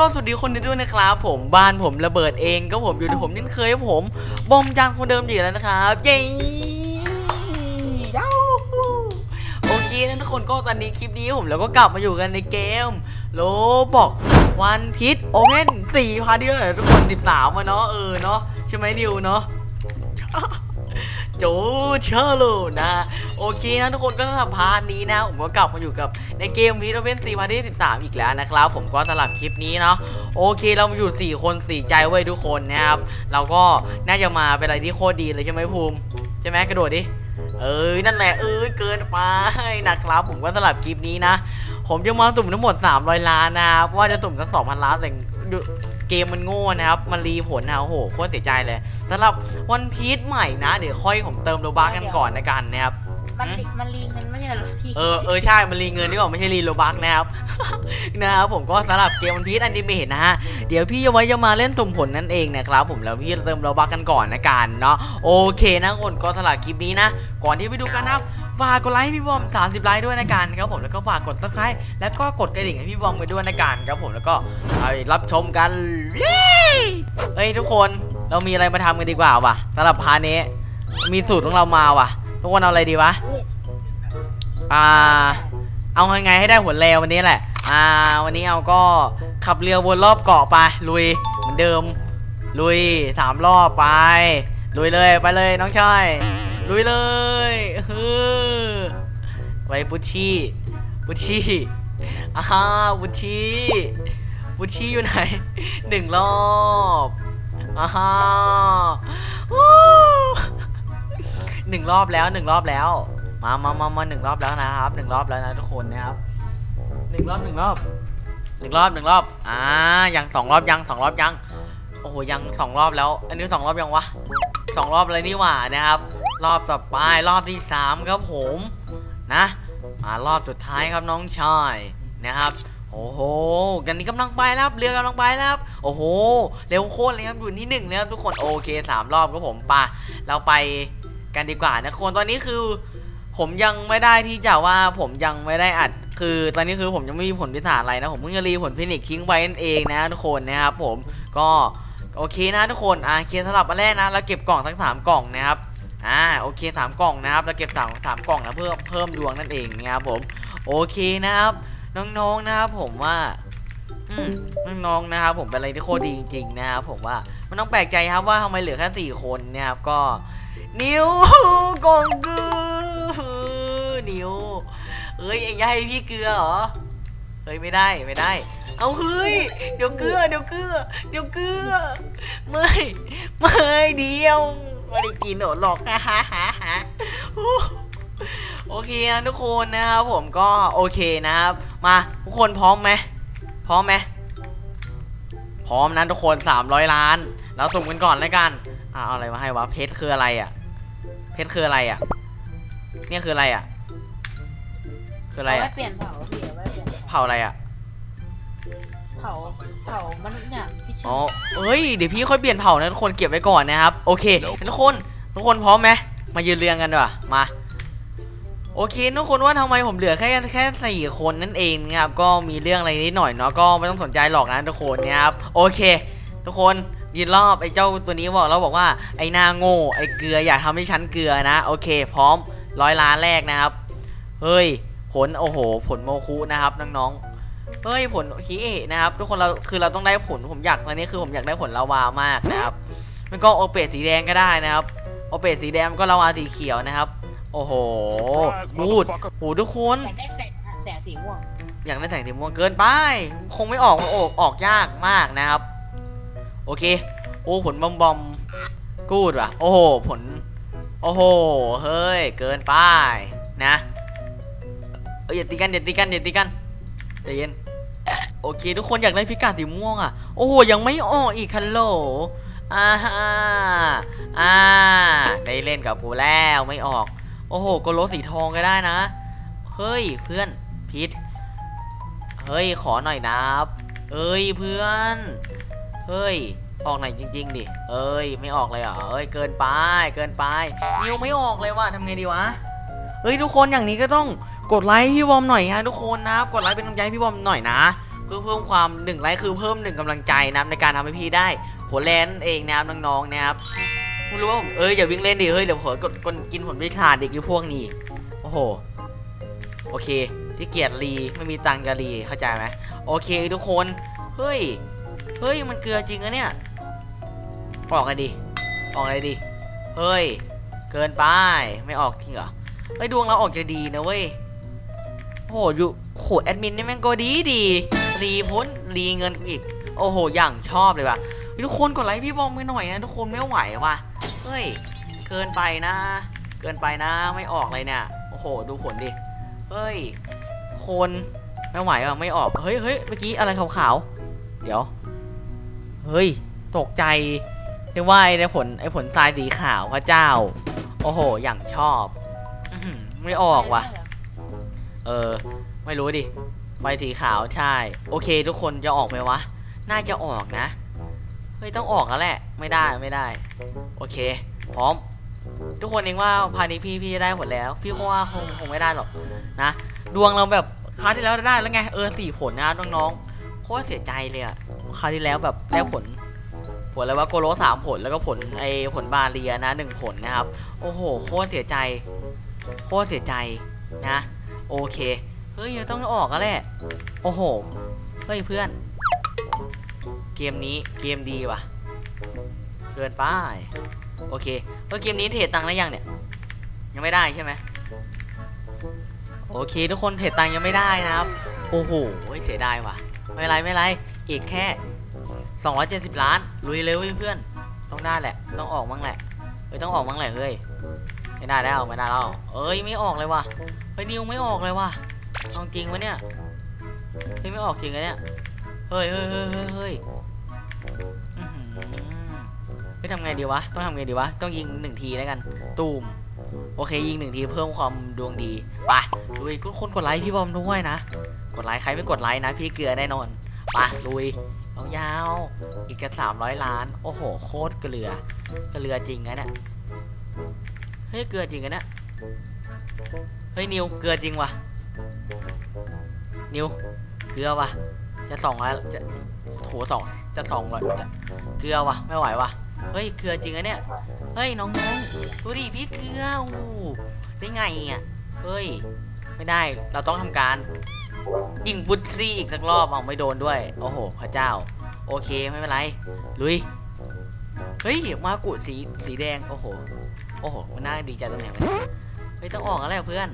โลสวัสดีคนด้วยนะครับผมบ้านผมระเบิดเองก็ผมอยู่ที่ผมนี่เคยผมบอมจานคนเดิมอยู่แล้วนะครับเย้ยโอเคนทุกคนก็ตอนนี้คลิปนี้ผมแล้วก็กลับมาอยู่กันในเกมโลบอกวันพิษโอเพนสี่พาร์ทที่เท่าไหร่ทุกคนติดสามมาเนาะเออเนาะใช่ไหมดิวเนาะโจเชอร์โลนะ โอเคนะทุกคนก็สำหรับพาร์ทนี้นะ ผมก็กลับมาอยู่กับในเกมวีดเวนซีพาร์ทที่13 อีกแล้วนะครับ ผมก็สำหรับคลิปนี้เนาะโอเคเรามาอยู่ 4 คน 4 ใจไว้ยทุกคนนะครับเราก็น่าจะมาเป็นอะไรที่โคตรดีเลยใช่ไหมภูมิใช่ไหมกระโดดดิเอ้ยนั่นแหละเอ้ยเกินไปนะครับผมก็สำหรับคลิปนี้นะ ผมจะมาสุ่มทั้งหมด 300 ล้านนะครับว่าจะสุ่มสัก2,000 ล้านแต่เกมมันโง่นะครับ มันรีผลนะโอ้โหโคตรเสียใจเลยสำหรับวันพีชใหม่นะ เดี๋ยวค่อยผมเติมโลบักกันก่อนนะกันนะครับ มันลิมันลีเงินไม่ใช่เหรอพี่เออเออใช่ มันรีเงินนี่บอกไม่ใช่รีโลบักนะครับ นะครับผมก็สำหรับเกมวันพีชอนิเมะนะฮะ เดี๋ยวพี่จะไว้จะมาเล่นสุ่มผลนั่นเองนะครับผมแล้วพี่เติมโลบักกันก่อนนะกันเนาะโอเคนะคนก็สำหรับคลิปนี้นะ ก่อนที่ไปดูกันนะครับฝากกดไลค์ให้พี่บอม 30 ไลค์ด้วยนะกันครับผมแล้วก็ฝากกดซับสไครต์แล้วก็กดกระดิ่งให้พี่บอมไปด้วยนะกันครับผมแล้วก็ไปรับชมกันเลยเฮ้ยทุกคนเรามีอะไรมาทำกันดีกว่าว่ะสำหรับพาร์ทนี้มีสูตรของเรามาว่ะ ทุกคนเอาอะไรดีวะ อ่า เอาไงให้ได้หัวแรววันนี้แหละ อ่า วันนี้เอาก็ขับเรือวนรอบเกาะไป ลุย เหมือนเดิม ลุยสามรอบไป ลุยเลยไปเลยน้องชายลุยเลยฮือไปปุชชี่ปุชชี่อ้าวปุชชี่ปุชชี่อยู่ไหนหนึ่งรอบอ้า หนึ่งรอบแล้วหนึ่งรอบแล้ว มามามามาหนึ่งรอบแล้วนะครับหนึ่งรอบแล้วนะทุกคนนะครับหนึ่งรอบหนึ่งรอบหนึ่งรอบหนึ่งรอบ อ่า ยังสองรอบยังสองรอบยัง โอ้โห ยังสองรอบแล้ว อันนี้สองรอบยังวะสองรอบเลยนี่หว่านะครับ รอบต่อไปรอบที่สามครับผม นะ มารอบสุดท้ายครับน้องชายนะครับ โอ้โห กันนี้กำลังไปแล้วครับเรือกำลังไปแล้วครับโอ้โห เร็วโคตรเลยครับอยู่ที่หนึ่งแล้วครับทุกคน โอเคสามรอบครับผมปะเราไป กันดีกว่านะคนตอนนี้คือ ผมยังไม่ได้ที่จะว่าผมยังไม่ได้อัด คือตอนนี้คือผมยังไม่มีผลพิจารณาอะไรนะผมเพิ่งจะรีผลฟินิกทิ้งไว้นั่นเองนะทุกคนนะครับผมก็โอเคนะทุกคนอ่าเคลียร์สลับมาแรกนะเราเก็บกล่องทั้งสามกล่องนะครับอ่าโอเคสามกล่องนะครับเราเก็บสามสามกล่องนะเพิ่มเพิ่มดวงนั่นเองนะครับผมโอเคนะครับน้องๆนะครับผมว่าอืมน้องๆนะครับผมเป็นอะไรที่โคตรดีจริงๆนะครับผมว่ามันต้องแปลกใจครับว่าทำไมเหลือแค่สี่คนเนะครับก็ นิ้วกองกือนิ้วเอ้ยเอ็งจะให้พี่เกลือเหรอเฮ้ยไม่ได้ไม่ได้ เอาเฮ้ยเดี๋ยวเกลือเดี๋ยวเกลือเดี๋ยวเกลือไม่ไม่เดียวไม่ได้กินหรอกฮ่าฮ่าฮ่าฮ่าโอเคนะทุกคนนะครับผมก็โอเคนะครับ มาทุกคนพร้อมไหมพร้อมไหมพร้อมนะทุกคน 300 ล้าน เราสุ่มกันก่อนแล้วกันอะเอาอะไรมาให้วะเพชรคืออะไรอะ ชรคืออะไรอะ เนี่ยคืออะไรอะ คืออะไรเอาไว้อะเปลี่ยนเผาพี่เอาไว้เปลี่ยนเผาอะไรอะ เผาเผามนุษย์เนี่ยพี่ชอ๋ออบเอ้ย เดี๋ยวพี่ค่อยเปลี่ยนเผานะทุกคนเก็บไว้ก่อนนะครับ โอเคทุกคน ทุกคนพร้อมไหมมายืนเรียงกันดีกว่ามา โอเค ทุกคนว่าทำไมผมเหลือแค่แค่สี่คนนั่นเองนะครับ ก็มีเรื่องอะไรนิดหน่อยเนาะ ก็ไม่ต้องสนใจหรอกนะทุกคนนะครับ โอเค ทุกคน ยืนรอบไอ้เจ้าตัวนี้บอกเราบอกว่าไอ้หน้าโง่ไอ้เกลืออยากทำให้ฉันเกลือนะ โอเค พร้อมร้อยล้านแรกนะครับ เฮ้ย ผลโอ้โห ผลโมคุนะครับน้องๆเฮ้ยผลฮิเอะนะครับ ทุกคนเราคือเราต้องได้ผลผมอยากตอนนี้คือผมอยากได้ผลลาวามากนะครับ มันก็โอเปตสีแดงก็ได้นะครับ โอเปตสีแดงก็ลาวาสีเขียวนะครับ โอ้โหพูดโหทุกคนอยากได้แสงแสงสีม่วงอยากได้แสงสีม่วงเกินไป คงไม่ออกมันออกออกยากมากนะครับ โอเค โอ้ผลบอมบอมกูดว่ะ โอ้โห ผล โอ้โห เฮ้ย เกินไปนะเอ้ยอย่าตีกันอย่าตีกันอย่าตีกันใจเย็น โอเค ทุกคนอยากได้พิกัดสีม่วงอะ โอ้โห ยังไม่ออกอีกคันโหลอ่าฮะอ่า ได้เล่นกับกูแล้วไม่ออก โอ้โหกโลสีทองก็ได้นะ เฮ้ย เพื่อนพิษเฮ้ย ขอหน่อยนะเอ้ย เพื่อน เฮ้ย ออกไหนอยจริง ๆ ดิ เอ้ย ไม่ออกเลยเหรอเอ้ย เกินไป เกินไป นิวไม่ออกเลยว่ะทำไงดีวะ เฮ้ย ทุกคนอย่างนี้ก็ต้องกดไลค์พี่บอมหน่อยฮะทุกคนนะกดไลค์เป็นกำลังใจให้พี่บอมหน่อยนะ เพื่อเพิ่มความหนึ่งไลค์คือเพิ่มหนึ่งกำลังใจนะครับในการทำให้พี่ได้หัวแลนเองนะครับน้องๆนะครับไม่รู้ว่าผมเอ้ยอย่าวิ่งเล่นดิ เฮ้ยเดี๋ยวผมกดกดกินผลวิชาเด็กอยู่พวกนี้ โอ้โห โอเคที่เกียรรีไม่มีตังค์จะรีเข้าใจไหมโอเคทุกคน เฮ้ย เฮ้ยมันเกลือจริงอะเนี่ย ออกกันดิออกเลยดิเฮ้ย เกินไป ไม่ออกจริงเหรอเฮ้ดวงเราออกจะดีนะเว้ย โอ้โหอยู่โหแอดมินนี่แม่งก็ดีดี รีพ้นรีเงินกูอีก โอ้โห อย่างชอบเลยว่ะ ทุกคนกดไลค์พี่บอมไปหน่อยนะทุกคนไม่ไหวว่ะ เฮ้ย เกินไปนะ เกินไปนะ ไม่ออกเลยเนี่ย โอ้โห ดูผลดิ เฮ้ย คนไม่ไหวว่ะไม่ออก เฮ้ยเฮ้ยเมื่อกี้อะไรขาวๆ เดี๋ยว เฮ้ย ตกใจเรียกว่าไอ้ผลไอ้ผลทรายสีขาวพระเจ้า โอ้โห อย่างชอบอไม่ออกว่ะ เออ ไม่รู้ดิไฟสีขาวใช่ โอเค ทุกคนจะออกไหมวะ น่าจะออกนะ เฮ้ย ต้องออกแล้วแหละ ไม่ได้ไม่ได้ โอเค พร้อม ทุกคนเองว่าภายในพี่พี่ได้ผลแล้ว พี่คงว่าคงคงไม่ได้หรอกนะ ดวงเราแบบคราวที่แล้วได้แล้วไง เออสี่ผลนะน้องๆโคตรเสียใจเลยอะ คราวที่แล้วแบบได้ผล ผลอะไรวะโกโลสามผลแล้วก็ผลไอผลบาเรียนะหนึ่งผลนะครับ โอ้โหโคตรเสียใจ โคตรเสียใจนะ โอเค เฮ้ยต้องออกแล้วแหละ โอ้โห เฮ้ยเพื่อน เกมนี้เกมดีว่ะ เกินไป โอเคเออเกมนี้เทรดตังค์ได้ยังเนี่ย ยังไม่ได้ใช่ไหมโอเค ทุกคนเทรดตังค์ยังไม่ได้นะครับ โอ้โหเสียดายว่ะ ไม่ไรไม่ไร อีกแค่ 270 ล้าน ลุยเร็วเว้ยเพื่อน ต้องได้แหละ ต้องออกมั้งแหละ เฮ้ย ต้องออกมั้งแหละ เฮ้ย ไม่ได้แล้วไม่ได้แล้ว เอ้ย ไม่ออกเลยว่ะ เฮ้ยนิวไม่ออกเลยว่ะเอาจริงวะเนี่ย เฮ้ย ไม่ออกจริงอะเนี่ย เฮ้ยเฮ้ยเฮ้ยเฮ้ยเฮ้ยอื้อหือเฮ้ยทำไงดีวะ ต้องทำไงดีวะ ต้องยิงหนึ่งทีแล้วกัน ตูมโอเคยิงหนึ่งทีเพิ่มความดวงดีไปลุยทุกคนกดไลค์พี่บอมด้วยนะ กดไลค์ใครไม่กดไลค์นะ พี่เกลือแน่นอน ไปลุยเอายาว อีกกันสามร้อยล้าน โอ้โห โคตรเกลือ เกลือจริงนะเนี่ย เฮ้ย เกลือจริงอะเนี่ย เฮ้ย นิว เกลือจริงวะนิว เกลือวะจะสองร้อยจะโหสองจะสองร้อยจะเกลือวะไม่ไหววะเฮ้ย เกลือจริงอะเนี่ย เฮ้ย น้องๆดูดิพี่เกลือโอ้ได้ไงอะ เฮ้ย ไม่ได้ เราต้องทำการ ยิงบุตซี่อีกสักรอบเอาไม่โดนด้วย โอ้โห พระเจ้า โอเคไม่เป็นไร ลุย เฮ้ย มากุสีสีแดง โอ้โห โอ้โหมันน่าดีใจตรงไหนวะเนี่ยเฮ้ย ต้องออกแล้วแหละเพื่อน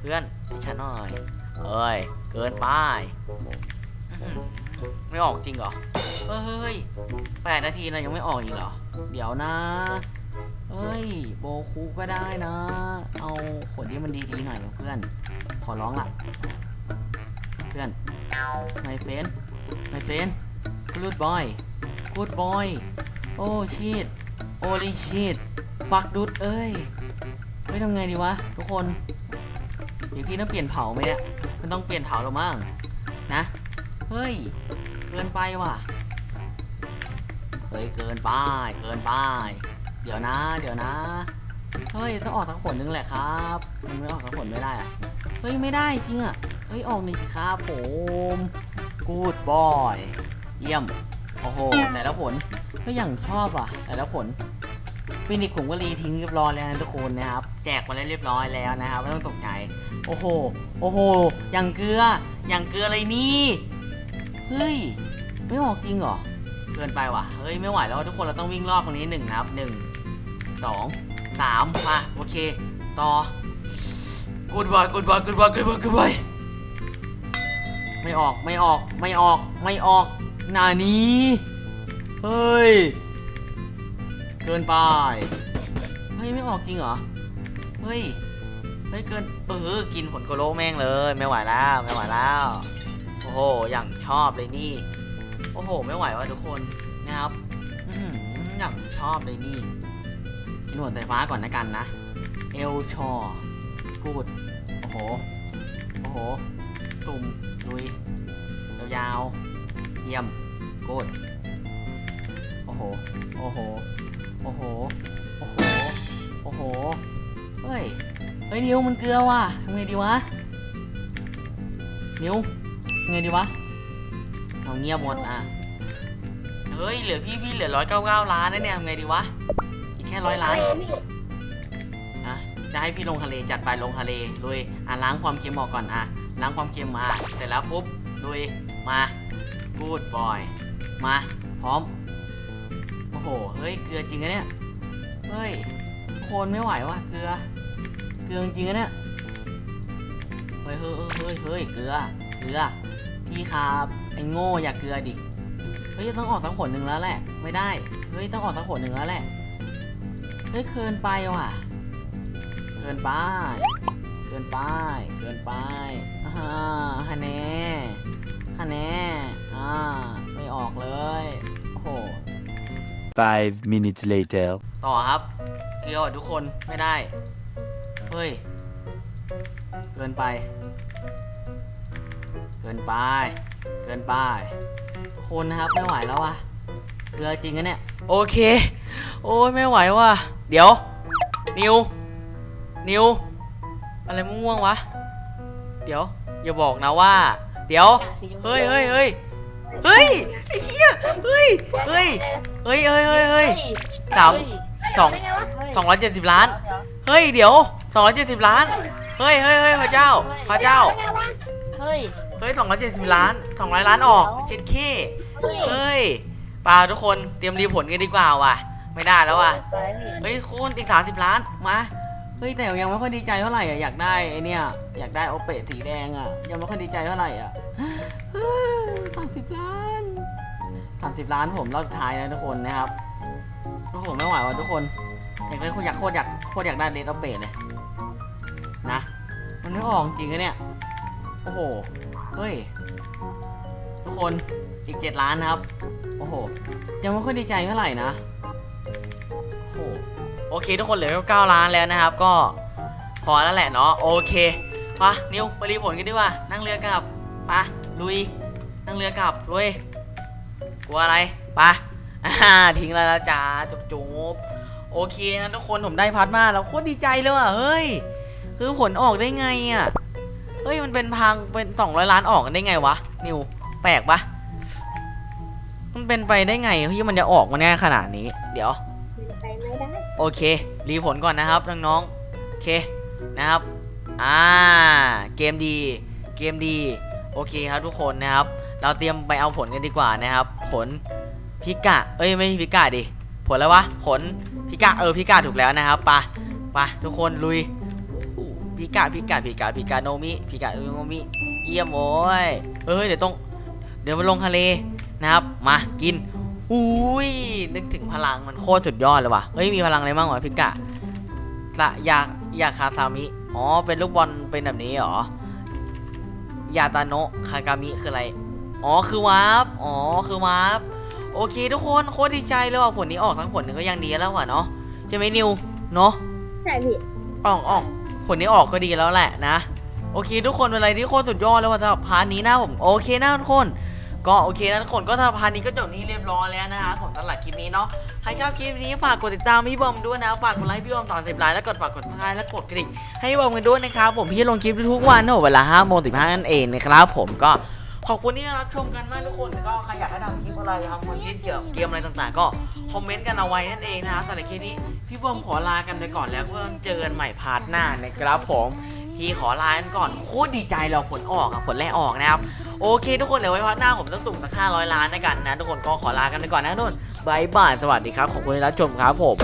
เพื่อนให้ฉันหน่อยเอ้ย เกินไปอื้อหือไม่ออกจริงเหรอ เฮ้ยเฮ้ยแปดนาทีเรายังไม่ออกอีกเหรอ เดี๋ยวนะ เฮ้ย โบคูก็ได้นะ เอาขนที่มันดีๆหน่อยนะเพื่อน ขอร้องล่ะเพื่อนไมเฟนไมเฟนกูดบอยกูดบอยโอ้ชีตโอลิชีตฟักดุดเอ้ยไม่ทำไงดีวะ ทุกคนเดี๋ยวพี่ต้องเปลี่ยนเผาไหมเนี่ยมันต้องเปลี่ยนเผาหรือมั้งนะ เฮ้ย เกินไปว่ะ เฮ้ย เกินไป เกินไป เดี๋ยวนะ เดี๋ยวนะ เฮ้ยต้องออกทั้งผลนึงแหละครับมันไม่ออกทั้งผลไม่ได้อะเฮ้ยไม่ได้จริงอะเฮ้ยออกหนึ่งสิครับผมกูดบอยเยี่ยม โอ้โห แต่ละผลก็อย่างชอบอะ แต่ละผลฟินิกผมก็รีทิ้งเรียบร้อยแล้วนะทุกคนนะครับ แจกมาแล้วเรียบร้อยแล้วนะครับไม่ต้องตกใจ โอ้โห โอ้โห อย่างเกลือ อย่างเกลืออะไรนี่ เฮ้ย ไม่ออกจริงเหรอ เกินไปว่ะ เฮ้ยไม่ไหวแล้วทุกคนเราต้องวิ่งรอบตรงนี้หนึ่งนะครับหนึ่ง สองสามมาโอเค ต่อกูดบอยกูดบอยกูดบอยกูดบอยกูดบอยไม่ออกไม่ออกไม่ออกไม่ออกหนานี้เฮ้ยเกินไปเฮ้ยไม่ออกจริงเหรอเฮ้ยเฮ้ยเกินเออกินผลโกโลแม่งเลยไม่ไหวแล้วไม่ไหวแล้วโอ้โหอย่างชอบเลยนี่โอ้โห ไม่ไหวว่ะทุกคนนะครับอื้อหืออย่างชอบเลยนี่ กินวสายฟ้าก่อนนะกันนะ เอลชอกูด โอ้โห โอ้โห ตุ่มลุย ยาวๆเยี่ยมกูด โอ้โห โอ้โห โอ้โห โอ้โห โอ้โห เฮ้ย เฮ้ย นิวมันเกลือว่ะทำไงดีวะ นิวทำไงดีวะเอาเงียบหมดอะ เฮ้ย เหลือพี่พี่เหลือร้อยเก้าเก้าล้านนะเนี่ยทำไงดีวะ ค่ร้อยล้านอะจะให้พี่ลงทะเลจัดไปลงทะเลลุยอะล้างความเค็มออกก่อนอะล้างความเค็มมาเสร็จแล้วปุ๊บลุยมาพูดบอยมาพร้อมโอ้โหเฮ้ยเกลือจริงนะเนี่ยเฮ้ยโคนไม่ไหวว่ะเกลือ เกลือจริงนะเนี่ยเฮ้ยเฮ้ยเฮ้ยเฮ้ยเกลือเกลือพี่ครับไอ้โง่อย่าเกลือดิเฮ้ยต้องออกทั้งขนหนึ่งแล้วแหละ ไม่ได้เฮ้ยต้องออกทั้งขนหนึ่งแล้วแหละเฮ้ยเกินไปว่ะ เกินไป เกินไป เกินไปอ่าฮะแน่ฮะแน่อ่า ไม่ออกเลย โอ้โห Five minutes later. ต่อครับ เกลือว่ะทุกคนไม่ได้ เฮ้ย เกินไป เกินไป เกินไปทุกคนนะครับไม่ไหวแล้วว่ะ เกลือจริงนะเนี่ย โอเค โอ้ยไม่ไหวว่ะ เดี๋ยว นิว นิว อะไรม่วงๆวะ เดี๋ยว อย่าบอกนะว่า เดี๋ยว เฮ้ยเฮ้ยเฮ้ยเฮ้ยไอ้เหี้ย เฮ้ย เฮ้ย เฮ้ยเฮ้ยเฮ้ยเฮ้ยสามสองสองร้อยเจ็ดสิบล้าน เฮ้ย เดี๋ยวสองร้อยเจ็ดสิบล้าน เฮ้ยเฮ้ยเฮ้ยพระเจ้า พระเจ้า เฮ้ย เฮ้ยสองร้อยเจ็ดสิบล้านสองร้อยล้านออก เช็ดเคเฮ้ยเฮ้ยเปล่าทุกคนเตรียมรีผลกันดีกว่าว่ะ ไม่ได้แล้วว่ะไปพี่เฮ้ยคุณอีกสามสิบล้านมาเฮ้ยแต่ยังไม่ค่อยดีใจเท่าไหร่อะอยากได้ไอเนี่ยอยากได้โอเปะสีแดงอะยังไม่ค่อยดีใจเท่าไหร่อะสามสิบล้านสามสิบล้านผมรอบสุดท้ายนะทุกคนนะครับโอ้โหไม่ไหวว่ะทุกคนอยากได้โคตรอยากโคตรอยากโคตรอยากได้เลนโอเปะเลยนะมันไม่ออกจริงอะเนี่ยโอ้โหเฮ้ยทุกคนอีกเจ็ดล้านนะครับ โอ้โห ยังไม่ค่อยดีใจเท่าไหร่นะ โอ้โห โอเค ทุกคนเหลือแค่9ล้านแล้วนะครับ ก็พอแล้วแหละเนาะ โอเคปะนิวไปรีผลกันดีกว่า นั่งเรือกลับปะลุย นั่งเรือกลับลุย กลัวอะไรปะทิ้งแล้วนะจ๊ะจุบจุบโอเคนะทุกคนผมได้พัดมาแล้วโคตรดีใจเลยว่ะ เฮ้ย คือผลออกได้ไงอะ เฮ้ย มันเป็นพังเป็น200ล้านออกกันได้ไงวะ นิว แปลกปะ มันเป็นไปได้ไงที่มันจะออกมาแน่ขนาดนี้ เดี๋ยว ไปไม่ได้โอเค รีผลก่อนนะครับน้องๆ โอเคนะครับ อ่า เกมดี เกมดี โอเคครับทุกคนนะครับ เราเตรียมไปเอาผลกันดีกว่านะครับ ผลพิกะ เอ้ยไม่ใช่พิกะดิ ผลแล้ววะ ผลพิกะเออพิกะถูกแล้วนะครับไปะปะทุกคนลุยอู้พิกะพิกะพิกะพิกะโนมิพิกะโนมิ เยี่ยมโอ้ยเอ้ยเดี๋ยวต้อง เดี๋ยวมาลงทะเล นะครับ มากิน อุ้ย นึกถึงพลังมันโคตรสุดยอดเลยว่ะ เฮ้ย มีพลังอะไรบ้างวะพิกะสะยายาคาซามิ อ๋อ เป็นลูกบอลเป็นแบบนี้เหรอ ยาตาโนะคากามิคืออะไร อ๋อ คือวาร์ปอ๋อ คือวาร์ปโอเคทุกคนโคตรดีใจเลยว่ะผลนี้ออกทั้งผลหนึ่งก็ยังดีแล้วว่ะเนาะใช่ไหมนิว เนาะใช่พี่ออกออกผลนี้ออกก็ดีแล้วแหละนะ โอเค ทุกคนเป็นอะไรที่โคตรสุดยอดเลยว่าสำหรับพาร์ทนี้นะผม โอเคนะทุกคน ก็โอเคนะทุกคนก็สำพาร์ทนี้ก็จบนี้เรียบร้อยแล้วนะคะของตลาดคลิปนี้เนาะใครชอบคลิปนี้ฝากกดติดตามพี่บอมด้วยนะฝากกดไลค์พี่บอมตอนสิบไลค์แล้วกดฝากกดซับสไครต์และกดกระดิ่งให้บอมกันด้วยนะครับผมพี่จะลงคลิปทุกวันนะเวลา5โมง15นั่นเองนะครับผมก็ขอบคุณที่รับชมกันมากทุกคนก็ใครอยากให้ทำคลิปอะไรทำคอนเทนต์เกี่ยวกับเกมอะไรต่างๆ ก็คอมเมนต์กันเอาไว้นั่นเองนะครับสำหรับคลิปนี้พี่บอมขอลากันไปก่อนแล้วเพื่อเจอกันใหม่พาร์ทหน้านะครับผม พีขอลากันก่อนโคตรดีใจเราผลออกอะผลแรกออกนะครับ โอเค ทุกคนเดี๋ยวไว้พักหน้าผมต้องสุ่มสักห้าร้อยล้านในกันนะทุกคนก็ขอลากันไปก่อนนะนุ่นบายบายสวัสดีครับขอบคุณที่รับชมครับผม